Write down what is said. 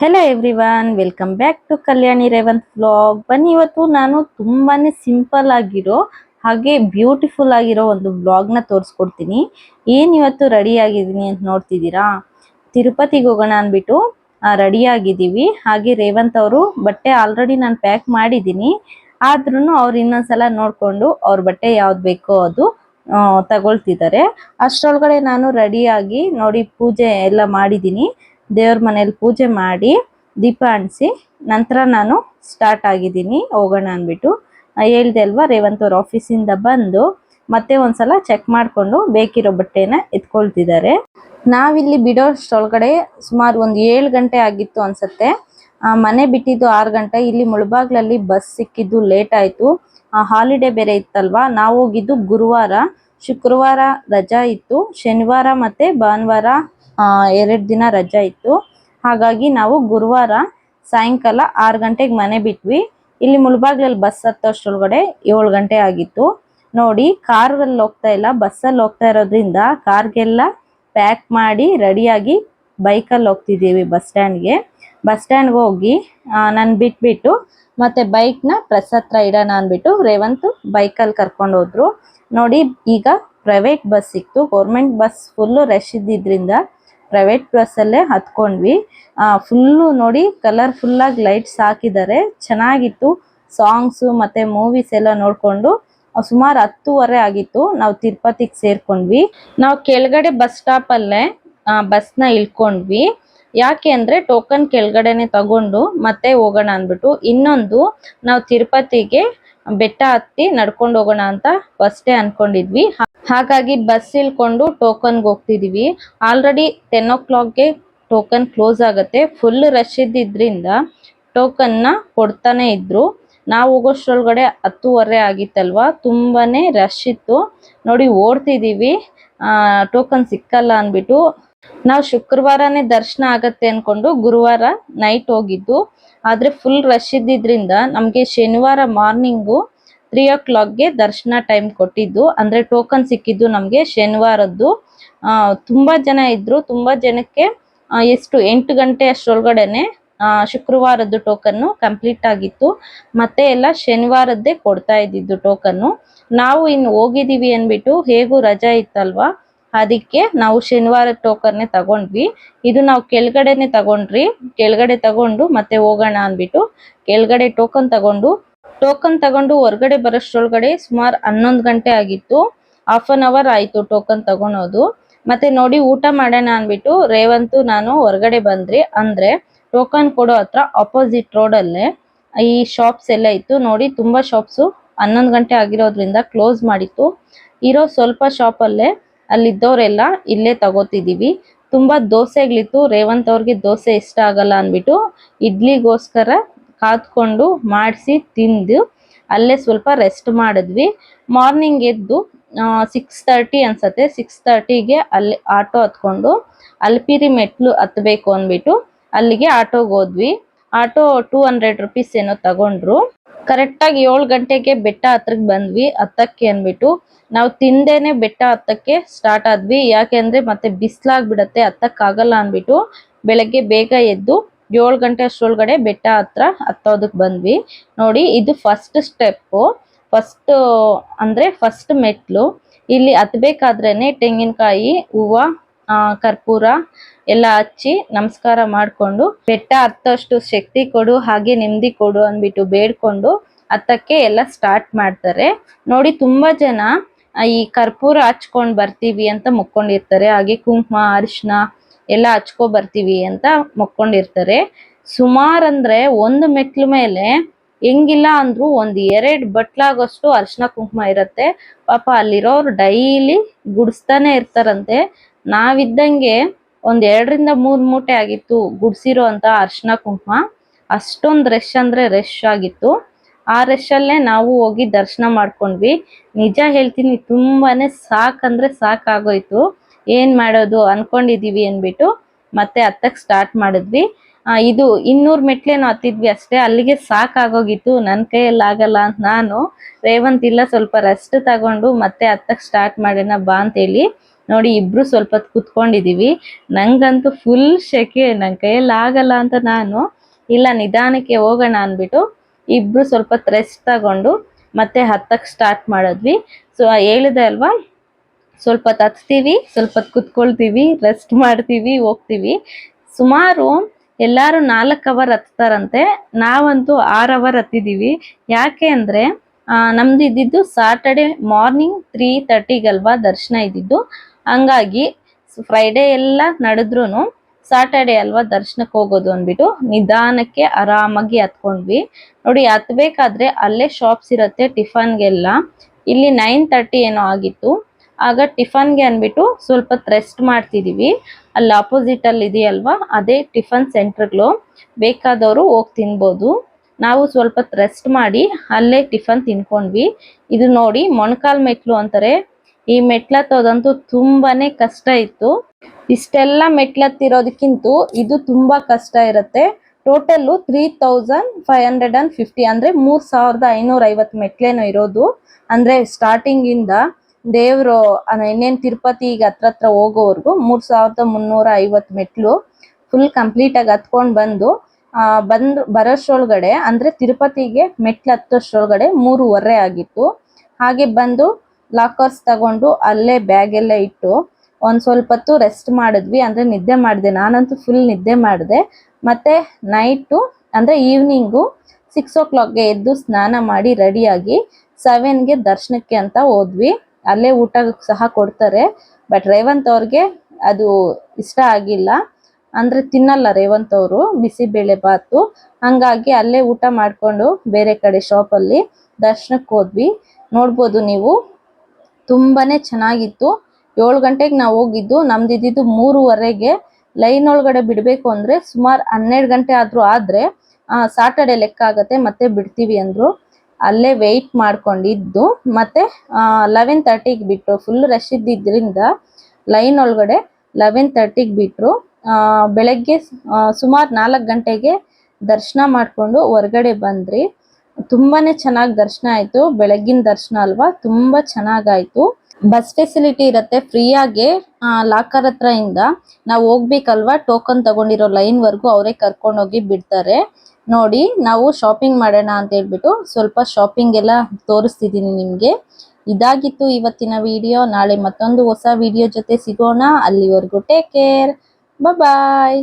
Hello everyone welcome back to Kalyani Revanth vlog ಬನ್ನಿ, ಇವತ್ತು ನಾನು ತುಂಬಾನೇ ಸಿಂಪಲ್ ಆಗಿರೋ, ಹಾಗೆ ಬ್ಯೂಟಿಫುಲ್ ಆಗಿರೋ ಒಂದು ವ್ಲಾಗ್ನ ತೋರಿಸ್ಕೊಡ್ತೀನಿ. ಏನ್ ಇವತ್ತು ರೆಡಿ ಆಗಿದ್ದೀನಿ ಅಂತ ನೋಡ್ತಿದ್ದೀರಾ? ತಿರುಪತಿಗೆ ಹೋಗೋಣ ಅಂದ್ಬಿಟ್ಟು ರೆಡಿ ಆಗಿದ್ದೀವಿ. ಹಾಗೆ ರೇವಂತ್ ಅವರು ಬಟ್ಟೆ ಆಲ್ರೆಡಿ ನಾನು ಪ್ಯಾಕ್ ಮಾಡಿದ್ದೀನಿ. ಆದ್ರೂ ಅವ್ರು ಇನ್ನೊಂದ್ಸಲ ನೋಡ್ಕೊಂಡು ಅವ್ರ ಬಟ್ಟೆ ಯಾವ್ದು ಬೇಕೋ ಅದು ತಗೊಳ್ತಿದ್ದಾರೆ. ಅಷ್ಟರೊಳಗಡೆ ನಾನು ರೆಡಿಯಾಗಿ ನೋಡಿ ಪೂಜೆ ಎಲ್ಲ ಮಾಡಿದ್ದೀನಿ. ದೇವ್ರ ಮನೇಲಿ ಪೂಜೆ ಮಾಡಿ ದೀಪ ಅಂಟಿಸಿ ನಂತರ ನಾನು ಸ್ಟಾರ್ಟ್ ಆಗಿದ್ದೀನಿ. ಹೋಗೋಣ ಅಂದ್ಬಿಟ್ಟು. ಹೇಳ್ದೆ ಅಲ್ವಾ, ರೇವಂತ್ ಆಫೀಸಿಂದ ಬಂದು ಮತ್ತೆ ಒಂದ್ಸಲ ಚೆಕ್ ಮಾಡಿಕೊಂಡು ಬೇಕಿರೋ ಬಟ್ಟೆನ ಎತ್ಕೊಳ್ತಿದ್ದಾರೆ. ನಾವಿಲ್ಲಿ ಬಿಡೋಷ್ಟೊಳಗಡೆ ಸುಮಾರು ಒಂದು ಏಳು ಗಂಟೆ ಆಗಿತ್ತು ಅನ್ಸತ್ತೆ. ಮನೆ ಬಿಟ್ಟಿದ್ದು ಆರು ಗಂಟೆ. ಇಲ್ಲಿ ಮುಳಬಾಗ್ಲಲ್ಲಿ ಬಸ್ ಸಿಕ್ಕಿದ್ದು ಲೇಟ್ ಆಯಿತು. ಹಾಲಿಡೇ ಬೇರೆ ಇತ್ತಲ್ವಾ, ನಾವು ಹೋಗಿದ್ದು ಗುರುವಾರ. ಶುಕ್ರವಾರ ರಜಾ ಇತ್ತು. ಶನಿವಾರ ಮತ್ತೆ ಭಾನುವಾರ ಎರಡು ದಿನ ರಜೆ ಇತ್ತು. ಹಾಗಾಗಿ ನಾವು ಗುರುವಾರ ಸಾಯಂಕಾಲ ಆರು ಗಂಟೆಗೆ ಮನೆ ಬಿಟ್ವಿ. ಇಲ್ಲಿ ಮುಳಬಾಗ್ಲಲ್ಲಿ ಬಸ್ ಹತ್ತೋಷ್ಟ್ರೊಳಗಡೆ ಏಳು ಗಂಟೆ ಆಗಿತ್ತು. ನೋಡಿ ಕಾರಲ್ಲಿ ಹೋಗ್ತಾ ಇಲ್ಲ. ಬಸ್ಸಲ್ಲಿ ಹೋಗ್ತಾ ಇರೋದ್ರಿಂದ ಕಾರ್ಗೆಲ್ಲ ಪ್ಯಾಕ್ ಮಾಡಿ ರೆಡಿಯಾಗಿ ಬೈಕಲ್ಲಿ ಹೋಗ್ತಿದ್ದೀವಿ ಬಸ್ ಸ್ಟ್ಯಾಂಡ್ಗೆ. ಬಸ್ ಸ್ಟ್ಯಾಂಡ್ಗೆ ಹೋಗಿ ನಾನು ಬಿಟ್ಬಿಟ್ಟು ಮತ್ತೆ ಬೈಕ್ನ ಪ್ರೆಸ್ ಹತ್ರ ಇಡೋಣ ಅಂದ್ಬಿಟ್ಟು ರೇವಂತ್ ಬೈಕಲ್ಲಿ ಕರ್ಕೊಂಡು ಹೋದ್ರು. ನೋಡಿ, ಈಗ ಪ್ರೈವೇಟ್ ಬಸ್ ಸಿಕ್ತು. ಗೌರ್ಮೆಂಟ್ ಬಸ್ ಫುಲ್ಲು ರಶ್ ಇದ್ದಿದ್ರಿಂದ ಪ್ರೈವೇಟ್ ಬಸ್ಸಲ್ಲೇ ಹತ್ಕೊಂಡ್ವಿ. ಫುಲ್ಲು ನೋಡಿ ಕಲರ್ಫುಲ್ಲಾಗಿ ಲೈಟ್ಸ್ ಹಾಕಿದ್ದಾರೆ. ಚೆನ್ನಾಗಿತ್ತು. ಸಾಂಗ್ಸು ಮತ್ತೆ ಮೂವೀಸ್ ಎಲ್ಲ ನೋಡಿಕೊಂಡು ಸುಮಾರು ಹತ್ತುವರೆ ಆಗಿತ್ತು. ನಾವು ತಿರುಪತಿಗೆ ಸೇರ್ಕೊಂಡ್ವಿ. ನಾವು ಕೆಳಗಡೆ ಬಸ್ ಸ್ಟಾಪಲ್ಲೇ ಬಸ್ನ ಇಳ್ಕೊಂಡ್ವಿ. ಯಾಕೆ ಅಂದ್ರೆ ಟೋಕನ್ ಕೆಳಗಡೆನೆ ತಗೊಂಡು ಮತ್ತೆ ಹೋಗೋಣ ಅಂದ್ಬಿಟ್ಟು. ಇನ್ನೊಂದು, ನಾವು ತಿರುಪತಿಗೆ ಬೆಟ್ಟ ಹತ್ತಿ ನಡ್ಕೊಂಡು ಹೋಗೋಣ ಅಂತ ಫಸ್ಟೇ ಅನ್ಕೊಂಡಿದ್ವಿ. ಹಾ- ಹಾಗಾಗಿ ಬಸ್ ಇಳ್ಕೊಂಡು ಟೋಕನ್ಗೆ ಹೋಗ್ತಿದೀವಿ. ಆಲ್ರೆಡಿ ಟೆನ್ ಓ ಕ್ಲಾಕ್ಗೆ ಟೋಕನ್ ಕ್ಲೋಸ್ ಆಗುತ್ತೆ. ಫುಲ್ ರಶ್ ಇದ್ದಿದ್ರಿಂದ ಟೋಕನ್ನ ಕೊಡ್ತಾನೆ ಇದ್ರು. ನಾವು ಹೋಗೋಷ್ಟ್ರೊಳಗಡೆ ಹತ್ತುವರೆ ಆಗಿತ್ತಲ್ವಾ? ತುಂಬಾನೇ ರಶ್ ಇತ್ತು. ನೋಡಿ ಓಡ್ತಿದೀವಿ. ಟೋಕನ್ ಸಿಕ್ಕಲ್ಲ ಅಂದ್ಬಿಟ್ಟು ನಾವು ಶುಕ್ರವಾರನೇ ದರ್ಶನ ಆಗತ್ತೆ ಅನ್ಕೊಂಡು ಗುರುವಾರ ನೈಟ್ ಹೋಗಿದ್ದು. ಆದ್ರೆ ಫುಲ್ ರಶ್ ಇದ್ದಿದ್ದರಿಂದ ನಮ್ಗೆ ಶನಿವಾರ ಮಾರ್ನಿಂಗು ತ್ರೀ ಓ ಕ್ಲಾಕ್ಗೆ ದರ್ಶನ ಟೈಮ್ ಕೊಟ್ಟಿದ್ದು. ಅಂದ್ರೆ ಟೋಕನ್ ಸಿಕ್ಕಿದ್ದು ನಮಗೆ ಶನಿವಾರದ್ದು. ತುಂಬ ಜನ ಇದ್ದರು ತುಂಬಾ ಜನಕ್ಕೆ ಎಷ್ಟು ಎಂಟು ಗಂಟೆ ಅಷ್ಟರೊಳಗಡೆನೆ ಶುಕ್ರವಾರದ್ದು ಟೋಕನ್ನು ಕಂಪ್ಲೀಟ್ ಆಗಿತ್ತು. ಮತ್ತೆ ಎಲ್ಲ ಶನಿವಾರದ್ದೇ ಕೊಡ್ತಾ ಇದ್ದಿದ್ದು ಟೋಕನ್ನು ನಾವು ಇನ್ನು ಹೋಗಿದೀವಿ ಅಂದ್ಬಿಟ್ಟು ಹೇಗೂ ರಜಾ ಇತ್ತಲ್ವಾ? ಅದಕ್ಕೆ ನಾವು ಶನಿವಾರ ಟೋಕನ್ನೇ ತಗೊಂಡ್ವಿ. ಇದು ನಾವು ಕೆಳಗಡೆನೆ ತಗೊಂಡ್ರಿ. ಕೆಳಗಡೆ ತಗೊಂಡು ಮತ್ತೆ ಹೋಗೋಣ ಅಂದ್ಬಿಟ್ಟು ಕೆಳಗಡೆ ಟೋಕನ್ ತಗೊಂಡು ಟೋಕನ್ ತಗೊಂಡು ಹೊರಗಡೆ ಬರೋಷ್ಟ್ರೊಳಗಡೆ ಸುಮಾರು ಹನ್ನೊಂದು ಗಂಟೆ ಆಗಿತ್ತು. ಹಾಫ್ ಅನ್ ಅವರ್ ಆಯಿತು ಟೋಕನ್ ತಗೊಳೋದು. ಮತ್ತೆ ನೋಡಿ ಊಟ ಮಾಡೋಣ ಅಂದ್ಬಿಟ್ಟು ರೇವಂತು ನಾನು ಹೊರಗಡೆ ಬಂದ್ರಿ. ಅಂದ್ರೆ ಟೋಕನ್ ಕೊಡೋ ಹತ್ರ ಅಪೋಸಿಟ್ ರೋಡಲ್ಲೇ ಈ ಶಾಪ್ಸ್ ಎಲ್ಲ ಇತ್ತು. ನೋಡಿ ತುಂಬಾ ಶಾಪ್ಸು ಹನ್ನೊಂದು ಗಂಟೆ ಆಗಿರೋದ್ರಿಂದ ಕ್ಲೋಸ್ ಮಾಡಿತ್ತು. ಇರೋ ಸ್ವಲ್ಪ ಶಾಪಲ್ಲೇ ಅಲ್ಲಿದ್ದವರೆಲ್ಲ ಇಲ್ಲೇ ತಗೋತಿದೀವಿ. ತುಂಬಾ ದೋಸೆಗಳಿತ್ತು. ರೇವಂತ್ ಅವ್ರಿಗೆ ದೋಸೆ ಇಷ್ಟ ಆಗಲ್ಲ ಅಂದ್ಬಿಟ್ಟು ಇಡ್ಲಿಗೋಸ್ಕರ ಕಾದ್ಕೊಂಡು ಮಾಡಿಸಿ ತಿಂದು ಅಲ್ಲೇ ಸ್ವಲ್ಪ ರೆಸ್ಟ್ ಮಾಡಿದ್ವಿ. ಮಾರ್ನಿಂಗ್ ಎದ್ದು ಸಿಕ್ಸ್ ತರ್ಟಿ ಅನ್ಸತ್ತೆ. ಸಿಕ್ಸ್ ತರ್ಟಿಗೆ ಅಲ್ಲಿ ಆಟೋ ಹತ್ಕೊಂಡು ಅಲ್ಪಿರಿ ಮೆಟ್ಲು ಹತ್ಬೇಕು ಅಂದ್ಬಿಟ್ಟು ಅಲ್ಲಿಗೆ ಆಟೋಗೆ ಹೋದ್ವಿ. ಆಟೋ ಟೂ ಹಂಡ್ರೆಡ್ ರುಪೀಸ್ ಏನೋ ತಗೊಂಡ್ರು. ಕರೆಕ್ಟಾಗಿ ಏಳು ಗಂಟೆಗೆ ಬೆಟ್ಟ ಹತ್ರಕ್ಕೆ ಬಂದ್ವಿ. ಹತ್ತಕ್ಕೆ ಅಂದ್ಬಿಟ್ಟು ನಾವು ತಿಂದೇನೆ ಬೆಟ್ಟ ಹತ್ತಕ್ಕೆ ಸ್ಟಾರ್ಟ್ ಆದ್ವಿ. ಯಾಕೆಂದ್ರೆ ಮತ್ತೆ ಬಿಸಿಲಾಗ್ಬಿಡತ್ತೆ, ಹತ್ತಕ್ಕಾಗಲ್ಲ ಅಂದ್ಬಿಟ್ಟು ಬೆಳಗ್ಗೆ ಬೇಗ ಎದ್ದು ಏಳು ಗಂಟೆ ಅಷ್ಟರೊಳಗಡೆ ಬೆಟ್ಟ ಹತ್ರ ಹತ್ತೋದಕ್ಕೆ ಬಂದ್ವಿ. ನೋಡಿ, ಇದು ಫಸ್ಟ್ ಸ್ಟೆಪ್ಪು ಫಸ್ಟ್ ಅಂದ್ರೆ ಫಸ್ಟ್ ಮೆಟ್ಲು. ಇಲ್ಲಿ ಹತ್ಬೇಕಾದ್ರೇನೆ ತೆಂಗಿನಕಾಯಿ, ಹೂವು ಕರ್ಪೂರ ಎಲ್ಲ ಹಚ್ಚಿ ನಮಸ್ಕಾರ ಮಾಡ್ಕೊಂಡು ಬೆಟ್ಟ ಹತ್ತಷ್ಟು ಶಕ್ತಿ ಕೊಡು, ಹಾಗೆ ನೆಮ್ಮದಿ ಕೊಡು ಅಂದ್ಬಿಟ್ಟು ಬೇಡ್ಕೊಂಡು ಹತ್ತಕ್ಕೆ ಎಲ್ಲ ಸ್ಟಾರ್ಟ್ ಮಾಡ್ತಾರೆ. ನೋಡಿ, ತುಂಬಾ ಜನ ಈ ಕರ್ಪೂರ ಹಚ್ಕೊಂಡು ಬರ್ತೀವಿ ಅಂತ ಮುಕ್ಕೊಂಡಿರ್ತಾರೆ. ಹಾಗೆ ಕುಂಕುಮ ಅರಿಶಿನ ಎಲ್ಲ ಹಚ್ಕೊ ಬರ್ತೀವಿ ಅಂತ ಮಕ್ಕೊಂಡಿರ್ತಾರೆ. ಸುಮಾರ್ ಅಂದ್ರೆ ಒಂದು ಮೆಟ್ಲು ಮೇಲೆ ಹೆಂಗಿಲ್ಲ ಅಂದ್ರು ಒಂದ್ ಎರಡ್ ಬಟ್ಲಾಗೋಷ್ಟು ಅರ್ಶಿನ ಕುಂಕುಮ ಇರತ್ತೆ. ಪಾಪ ಅಲ್ಲಿರೋರು ಡೈಲಿ ಗುಡಿಸ್ತಾನೆ ಇರ್ತಾರಂತೆ. ನಾವಿದ್ದಂಗೆ ಒಂದ್ ಎರಡರಿಂದ ಮೂರ್ ಮೂಟೆ ಆಗಿತ್ತು ಗುಡ್ಸಿರೋ ಅಂತ ಅರ್ಶಿನ ಕುಂಕುಮ. ಅಷ್ಟೊಂದ್ ರಶ್ ಅಂದ್ರೆ ರಶ್ ಆಗಿತ್ತು. ಆ ರಶ್ ಅಲ್ಲೇ ನಾವು ಹೋಗಿ ದರ್ಶನ ಮಾಡ್ಕೊಂಡ್ವಿ. ನಿಜ ಹೇಳ್ತೀನಿ, ತುಂಬಾನೇ ಸಾಕಂದ್ರೆ ಸಾಕಾಗೋಯ್ತು. ಏನ್ ಮಾಡೋದು ಅನ್ಕೊಂಡಿದೀವಿ ಅನ್ಬಿಟ್ಟು ಮತ್ತೆ ಹತ್ತಕ್ ಸ್ಟಾರ್ಟ್ ಮಾಡಿದ್ವಿ. ಇದು ಇನ್ನೂರು ಮೆಟ್ಲೇನೋ ಹತ್ತಿದ್ವಿ ಅಷ್ಟೇ. ಅಲ್ಲಿಗೆ ಸಾಕಾಗೋಗಿತ್ತು. ನನ್ ಕೈಯಲ್ಲಿ ಆಗಲ್ಲ ಅಂತ ನಾನು ರೇವಂತ್ ಇಲ್ಲ, ಸ್ವಲ್ಪ ರೆಸ್ಟ್ ತಗೊಂಡು ಮತ್ತೆ ಹತ್ತಕ್ ಸ್ಟಾರ್ಟ್ ಮಾಡೋಣ ಬಾ ಅಂತೇಳಿ ನೋಡಿ ಇಬ್ರು ಸ್ವಲ್ಪ ಕುತ್ಕೊಂಡಿದ್ದೀವಿ ನಂಗಂತೂ ಫುಲ್ ಶೆಕೆ. ನನ್ ಕೈಯಲ್ಲಿ ಆಗಲ್ಲ ಅಂತ ನಾನು ಇಲ್ಲ, ನಿಧಾನಕ್ಕೆ ಹೋಗೋಣ ಅಂದ್ಬಿಟ್ಟು ಇಬ್ರು ಸ್ವಲ್ಪ ರೆಸ್ಟ್ ತಗೊಂಡು ಮತ್ತೆ ಹತ್ತಕ್ ಸ್ಟಾರ್ಟ್ ಮಾಡಿದ್ವಿ. ಸೊ ಹೇಳಿದೆ ಅಲ್ವಾ? ಸ್ವಲ್ಪ ಹತ್ತೀವಿ ಸ್ವಲ್ಪ ಕುತ್ಕೊಳ್ತೀವಿ ರೆಸ್ಟ್ ಮಾಡ್ತೀವಿ, ಹೋಗ್ತೀವಿ. ಸುಮಾರು ಎಲ್ಲರೂ ನಾಲ್ಕು ಅವರ್ ಹತ್ತಾರಂತೆ ನಾವಂತೂ ಆರು ಅವರ್ ಹತ್ತಿದ್ದೀವಿ ಯಾಕೆ ಅಂದ್ರೆ ನಮ್ದು ಇದ್ದಿದ್ದು ಸಾಟರ್ಡೆ ಮಾರ್ನಿಂಗ್ ತ್ರೀ ತರ್ಟಿಗಲ್ವಾ ದರ್ಶನ ಇದ್ದಿದ್ದು. ಹಂಗಾಗಿ ಫ್ರೈಡೇ ಎಲ್ಲ ನಡೆದ್ರೂ ಸಾಟರ್ಡೆ ಅಲ್ವಾ ದರ್ಶನಕ್ಕೆ ಹೋಗೋದು ಅಂದ್ಬಿಟ್ಟು ನಿಧಾನಕ್ಕೆ ಆರಾಮಾಗಿ ಹತ್ಕೊಂಡ್ವಿ. ನೋಡಿ, ಹತ್ಬೇಕಾದ್ರೆ ಅಲ್ಲೇ ಶಾಪ್ಸ್ ಇರುತ್ತೆ ಟಿಫನ್ಗೆಲ್ಲ ಇಲ್ಲಿ ನೈನ್ ತರ್ಟಿ ಏನೋ ಆಗಿತ್ತು. ಆಗ ಟಿಫನ್ಗೆ ಅಂದ್ಬಿಟ್ಟು ಸ್ವಲ್ಪ ರೆಸ್ಟ್ ಮಾಡ್ತಿದೀವಿ. ಅಲ್ಲಿ ಆಪೋಸಿಟ್ ಅಲ್ಲಿ ಇದೆಯಲ್ವಾ? ಅದೇ ಟಿಫನ್ ಸೆಂಟರ್ಗಳು ಬೇಕಾದವರು ಹೋಗಿ ತಿನ್ಬೋದು. ನಾವು ಸ್ವಲ್ಪ ರೆಸ್ಟ್ ಮಾಡಿ ಅಲ್ಲೇ ಟಿಫನ್ ತಿನ್ಕೊಂಡ್ವಿ. ಇದು ನೋಡಿ ಮೊಣಕಾಲ್ ಮೆಟ್ಲು ಅಂತಾರೆ. ಈ ಮೆಟ್ಲತ್ತೋದಂತೂ ತುಂಬಾನೇ ಕಷ್ಟ ಇತ್ತು. ಇಷ್ಟೆಲ್ಲ ಮೆಟ್ಲತ್ತಿರೋದಕ್ಕಿಂತ ಇದು ತುಂಬಾ ಕಷ್ಟ ಇರುತ್ತೆ. Total three thousand five hundred and fifty ಅಂದ್ರೆ ಮೂರು ಸಾವಿರದ ಐನೂರ ಐವತ್ತು ಮೆಟ್ಲೇನೋ ಇರೋದು. ಅಂದ್ರೆ ಸ್ಟಾರ್ಟಿಂಗ್ ಇಂದ ದೇವ್ರು ಇನ್ನೇನು ತಿರುಪತಿ ಹತ್ರ ಹತ್ರ ಹೋಗೋವರೆಗೂ ಮೂರ್ ಸಾವಿರದ ಮುನ್ನೂರ ಐವತ್ತು ಮೆಟ್ಲು ಫುಲ್ ಕಂಪ್ಲೀಟ್ ಆಗಿ ಹತ್ಕೊಂಡ್ ಬಂದು, ಆ, ಬಂದ್ ಬರೋಷ್ರೊಳಗಡೆ ಅಂದ್ರೆ ತಿರುಪತಿಗೆ ಮೆಟ್ಲು ಹತ್ತೋಷ್ರೊಳಗಡೆ ಮೂರುವರೆ ಆಗಿತ್ತು. ಹಾಗೆ ಬಂದು ಲಾಕರ್ಸ್ ತಗೊಂಡು ಅಲ್ಲೇ ಬ್ಯಾಗ್ ಎಲ್ಲ ಇಟ್ಟು ಒಂದ್ ಸ್ವಲ್ಪ ಹೊತ್ತು ರೆಸ್ಟ್ ಮಾಡಿದ್ವಿ. ಅಂದ್ರೆ ನಿದ್ದೆ ಮಾಡಿದೆ. ನಾನಂತೂ ಫುಲ್ ನಿದ್ದೆ ಮಾಡಿದೆ. ಮತ್ತೆ ನೈಟು ಅಂದ್ರೆ ಈವ್ನಿಂಗು ಸಿಕ್ಸ್ ಓ ಕ್ಲಾಕ್ಗೆ ಎದ್ದು ಸ್ನಾನ ಮಾಡಿ ರೆಡಿಯಾಗಿ ಸೆವೆನ್ಗೆ ದರ್ಶನಕ್ಕೆ ಅಂತ ಹೋದ್ವಿ. ಅಲ್ಲೇ ಊಟ ಸಹ ಕೊಡ್ತಾರೆ. ಬಟ್ ರೇವಂತ್ ಅವ್ರಿಗೆ ಅದು ಇಷ್ಟ ಆಗಿಲ್ಲ. ಅಂದ್ರೆ ತಿನ್ನಲ್ಲ ರೇವಂತ್ ಅವರು ಬಿಸಿಬೇಳೆ ಬಾತು. ಹಂಗಾಗಿ ಅಲ್ಲೇ ಊಟ ಮಾಡ್ಕೊಂಡು ಬೇರೆ ಕಡೆ ಶಾಪ್ ಅಲ್ಲಿ ದರ್ಶನಕ್ಕೆ ಹೋದ್ವಿ. ನೋಡ್ಬೋದು ನೀವು. ತುಂಬಾನೇ ಚೆನ್ನಾಗಿತ್ತು. ಏಳು ಗಂಟೆಗೆ ನಾವು ಹೋಗಿದ್ದು. ನಮ್ದು ಇದ್ದಿದ್ದು ಮೂರುವರೆಗೆ. ಲೈನ್ ಒಳಗಡೆ ಬಿಡಬೇಕು ಅಂದ್ರೆ ಸುಮಾರು ಹನ್ನೆರಡು ಗಂಟೆ ಆದ್ರೂ ಆದ್ರೆ ಸಾಟರ್ಡೆ ಲೆಕ್ಕ ಆಗತ್ತೆ, ಮತ್ತೆ ಬಿಡ್ತೀವಿ ಅಂದ್ರು. ಅಲ್ಲೇ ವೆಯ್ಟ್ ಮಾಡ್ಕೊಂಡಿದ್ದು. ಮತ್ತೆ ಲೆವೆನ್ ತರ್ಟಿಗೆ ಬಿಟ್ರು. ಫುಲ್ ರಶ್ ಇದ್ದಿದ್ದರಿಂದ ಲೈನ್ ಒಳಗಡೆ ಲೆವೆನ್ ತರ್ಟಿಗೆ ಬಿಟ್ಟರು ಬೆಳಗ್ಗೆ ಸುಮಾರು ನಾಲ್ಕು ಗಂಟೆಗೆ ದರ್ಶನ ಮಾಡ್ಕೊಂಡು ಹೊರಗಡೆ ಬಂದ್ರಿ. ತುಂಬಾನೇ ಚೆನ್ನಾಗಿ ದರ್ಶನ ಆಯಿತು. ಬೆಳಗಿನ ದರ್ಶನ ಅಲ್ವಾ? ತುಂಬ ಚೆನ್ನಾಗಾಯಿತು. ಬಸ್ ಫೆಸಿಲಿಟಿ ಇರುತ್ತೆ. ಫ್ರೀಯಾಗೆ ಲಾಕರ್ ಹತ್ರ ಇಂದ ನಾವು ಹೋಗ್ಬೇಕಲ್ವಾ? ಟೋಕನ್ ತಗೊಂಡಿರೋ ಲೈನ್ ವರ್ಗು ಅವರೇ ಕರ್ಕೊಂಡೋಗಿ ಬಿಡ್ತಾರೆ. ನೋಡಿ, ನಾವು ಶಾಪಿಂಗ್ ಮಾಡೋಣ ಅಂತ ಹೇಳ್ಬಿಟ್ಟು ಸ್ವಲ್ಪ ಶಾಪಿಂಗ್ ಎಲ್ಲ ತೋರಿಸ್ತಿದ್ದೀನಿ ನಿಮಗೆ. ಇದಾಗಿತ್ತು ಇವತ್ತಿನ ವಿಡಿಯೋ ನಾಳೆ ಮತ್ತೊಂದು ಹೊಸ ವಿಡಿಯೋ ಜೊತೆ ಸಿಗೋಣ. ಅಲ್ಲಿವರೆಗೂ ಟೇಕ್ ಕೇರ್ ಬಾಯ್